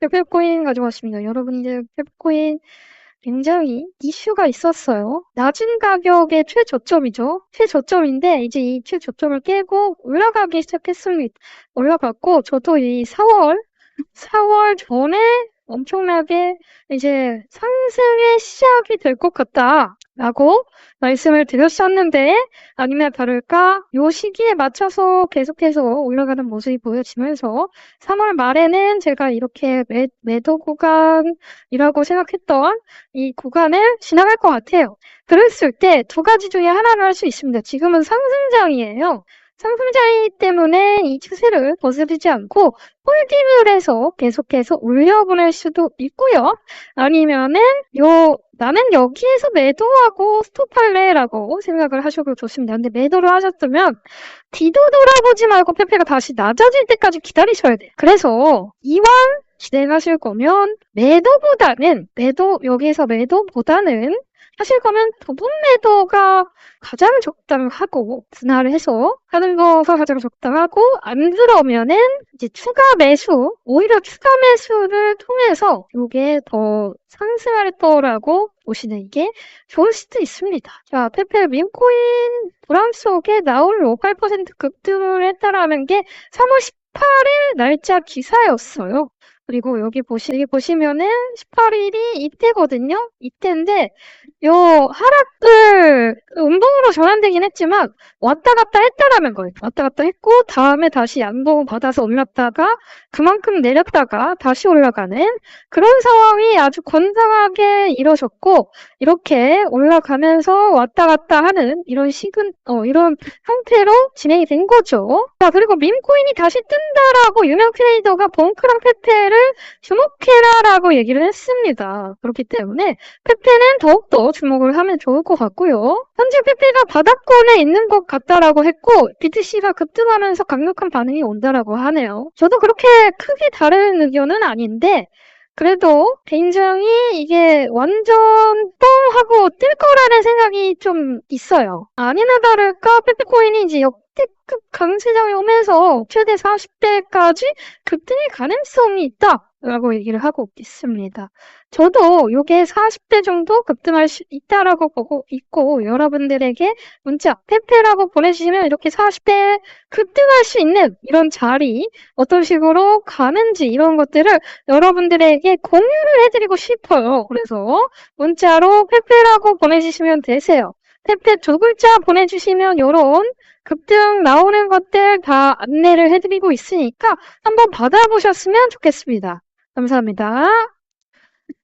페페코인 가져왔습니다. 여러분 이제 페페코인 굉장히 이슈가 있었어요. 낮은 가격의 최저점이죠. 최저점인데 이제 이 최저점을 깨고 올라가기 시작했습니다. 올라갔고 저도 이 4월 4월 전에 엄청나게 이제 상승의 시작이 될 것 같다라고 말씀을 드렸었는데 아니면 다를까 요 시기에 맞춰서 계속해서 올라가는 모습이 보여지면서 3월 말에는 제가 이렇게 매, 매도 구간이라고 생각했던 이 구간을 지나갈 것 같아요. 그랬을 때 두 가지 중에 하나를 할 수 있습니다. 지금은 상승장이에요. 상승장이기 때문에 이 추세를 거스르지 않고 홀딩을 해서 계속해서 올려보낼 수도 있고요. 아니면은 요 나는 여기에서 매도하고 스톱할래라고 생각을 하셔도 좋습니다. 근데 매도를 하셨으면 뒤도 돌아보지 말고 페페가 다시 낮아질 때까지 기다리셔야 돼요. 그래서 이왕 진행하실 거면 매도보다는 매도 여기에서 매도보다는 하실 거면 부분 매도가 가장 적당하고 분할을 해서 하는 거가 가장 적당하고 안 그러면은 이제 추가 매수 오히려 추가 매수를 통해서 이게 더 상승할 거라고 보시는 게 좋을 수도 있습니다. 자, 페페 민코인 불안 속에 나올 8% 급등을 했다라는 게 3월 18일 날짜 기사였어요. 그리고 여기 보시, 여기 보시면은 18일이 이때거든요. 이때인데, 요 하락을 음봉으로 전환되긴 했지만, 왔다 갔다 했다라는 거예요. 왔다 갔다 했고, 다음에 다시 양봉 받아서 올랐다가, 그만큼 내렸다가 다시 올라가는 그런 상황이 아주 건강하게 이뤄졌고, 이렇게 올라가면서 왔다 갔다 하는 이런 식은, 어, 이런 형태로 진행이 된 거죠. 자, 그리고 밈코인이 다시 뜬다라고 유명 트레이더가 봉크랑 페페를 주목해라라고 얘기를 했습니다. 그렇기 때문에 페페는 더욱더 주목을 하면 좋을 것 같고요. 현재 페페가 바닥권에 있는 것 같다라고 했고 BTC가 급등하면서 강력한 반응이 온다라고 하네요. 저도 그렇게 크게 다른 의견은 아닌데 그래도 굉장히 이게 완전 뻥 하고 뜰 거라는 생각이 좀 있어요. 아니나 다를까 페페코인이 이제 역대급 강세장이 오면서 최대 40대까지 급등의 가능성이 있다. 라고 얘기를 하고 있습니다. 저도 요게 40대 정도 급등할 수 있다라고 보고 있고 여러분들에게 문자 페페라고 보내주시면 이렇게 40대 급등할 수 있는 이런 자리 어떤 식으로 가는지 이런 것들을 여러분들에게 공유를 해드리고 싶어요. 그래서 문자로 페페라고 보내주시면 되세요. 페페 두 글자 보내주시면 요런 급등 나오는 것들 다 안내를 해드리고 있으니까 한번 받아보셨으면 좋겠습니다. 감사합니다.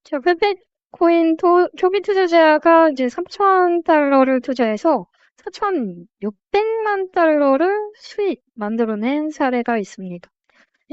자, 페페코인 토, 초기 투자자가 이제 3천 달러를 투자해서 4,600만 달러를 수익 만들어낸 사례가 있습니다.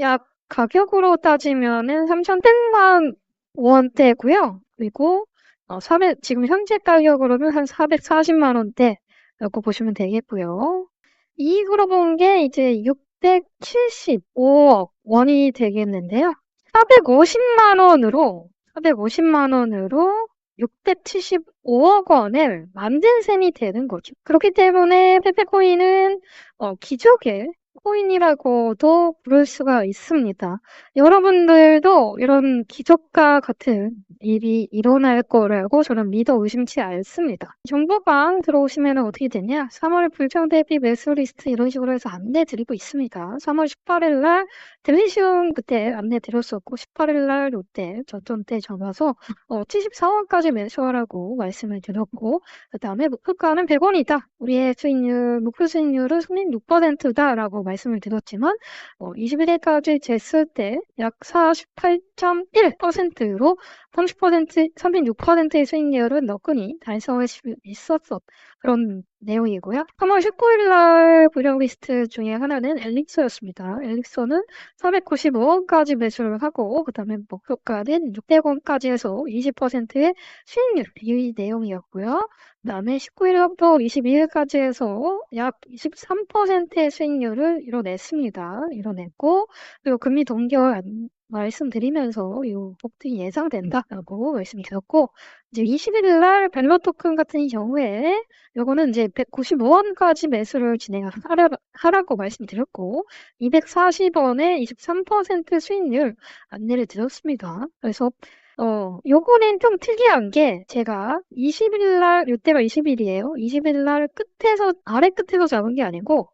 약 가격으로 따지면은 3,100만 원대고요. 그리고 어, 400, 지금 현재 가격으로는 한 440만 원대라고 보시면 되겠고요. 이익으로 본 게 이제 675억 원이 되겠는데요. 450만 원으로 450만 원으로 675억 원을 만든 셈이 되는 거죠. 그렇기 때문에 페페코인은 어, 기적의 코인이라고도 부를 수가 있습니다. 여러분들도 이런 기적과 같은 일이 일어날 거라고 저는 믿어 의심치 않습니다. 정보방 들어오시면 어떻게 되냐? 3월 불평 대비 매수 리스트 이런 식으로 해서 안내 드리고 있습니다. 3월 18일 날 델리시움 그때 안내 드렸었고 18일 날 롯데 저점 때 전화서 어, 74원까지 매수하라고 말씀을 드렸고 그 다음에 목표가는 100원이다. 우리의 수익률 목표 수익률은 36%다라고 말씀을 드렸지만 어, 21일까지 쟀을 때 약 48.1%로 30%, 36%의 수익률은 너끈히 달성할 수 있었었 그런 내용이고요. 3월 19일 날 구력 리스트 중에 하나는 엘릭서였습니다. 엘릭서는 495원까지 매수를 하고 그 다음에 목표가는 600원까지 해서 20%의 수익률 이 내용이었고요. 그 다음에 19일부터 22일까지 해서 약 23%의 수익률을 이뤄냈습니다. 이뤄냈고 그리고 금리 동결 말씀드리면서 이 폭등이 예상된다라고 말씀드렸고 이제 21일 날 벨로 토큰 같은 경우에 요거는 이제 195원까지 매수를 진행하라, 하라고 말씀드렸고 240원에 23% 수익률 안내를 드렸습니다. 그래서 어, 요거는 좀 특이한 게 제가 20일 날, 요때가 20일이에요. 20일 날 끝에서, 아래 끝에서 잡은 게 아니고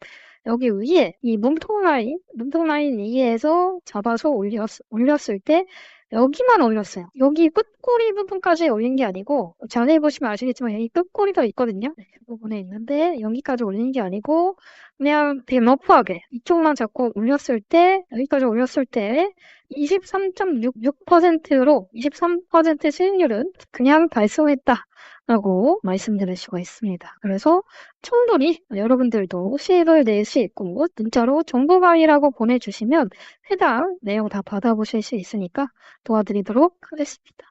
여기 위에 이 몸통 라인, 몸통 라인 위에서 잡아서 올렸, 올렸을 때 여기만 올렸어요. 여기 끝꼬리 부분까지 올린 게 아니고 자세히 보시면 아시겠지만 여기 끝꼬리가 있거든요. 네, 그 부분에 있는데 여기까지 올린 게 아니고 그냥 되게 러프하게 이쪽만 잡고 올렸을 때 여기까지 올렸을 때 23.66%로 23% 수익률은 그냥 달성했다. 라고 말씀드릴 수가 있습니다. 그래서 충분히 여러분들도 수익을 낼수 있고 문자로 정보가이라고 보내주시면 해당 내용 다 받아보실 수 있으니까 도와드리도록 하겠습니다.